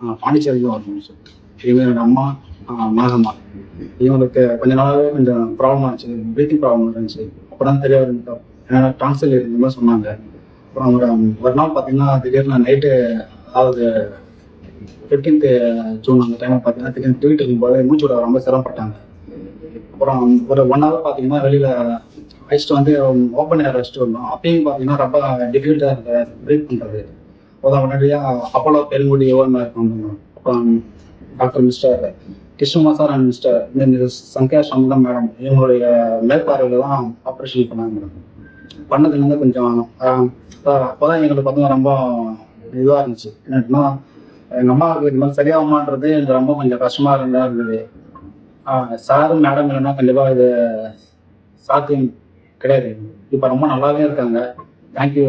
ஆஹ் பாண்டிச்சேரிக்கு வரணும் சார் இவங்க என்னோட அம்மா மகம்மா நாகம்மா இவங்களுக்கு கொஞ்ச நாளாகவே கொஞ்சம் ப்ராப்ளம் ஆச்சு பிரீத்திங் ப்ராப்ளம் இருந்துச்சு. அப்புறம் தெரிய வரும் ஏன்னா டான்சல் இருந்த மாதிரி சொன்னாங்க. அப்புறம் ஒரு ஒரு நாள் பார்த்தீங்கன்னா திடீர்னு நைட்டு அதாவது ஃபிஃப்டீன்த்து ஜூன் அந்த டைமில் பார்த்தீங்கன்னா திடீர்னு தூக்கிட்டு இருக்கும்போது மூச்சு விட ரொம்ப சிரமப்பட்டாங்க. அப்புறம் ஒரு ஒன் ஹவர் பார்த்தீங்கன்னா வெளியில் வச்சுட்டு வந்து ஓப்பன் ஏர் வச்சுட்டு வந்தோம் அப்பயும் பார்த்தீங்கன்னா ரொம்ப டிஃபிகல்ட்டாக இருந்தது ப்ரீத் பண்ணுறது அதான் உடனடியாக அப்போலோ பெருங்குடி ஓவன் இருக்கணும் அப்புறம் doctor mister Krishnakumar sir and mister இந்த சங்கர் சம்பந்தம் மேடம் இவங்களுடைய மேற்பார்வையில் தான் ஆப்ரேஷன் பண்ணாங்க. மேடம் பண்ணதுலேருந்து கொஞ்சம் ஆஹ் அப்போதான் எங்களுக்கு பார்த்தீங்கன்னா ரொம்ப இதுவாக இருந்துச்சு. என்னன்னா எங்கள் அம்மாவுக்கு இந்த மாதிரி சரியாகுமான்றது எனக்கு ரொம்ப கொஞ்சம் கஷ்டமாக இருந்தா இருந்தது. சாரும் மேடம் இல்லைன்னா கண்டிப்பாக இது சாத்தியம் கிடையாது. இப்போ ரொம்ப நல்லாவே இருக்காங்க. தேங்க்யூ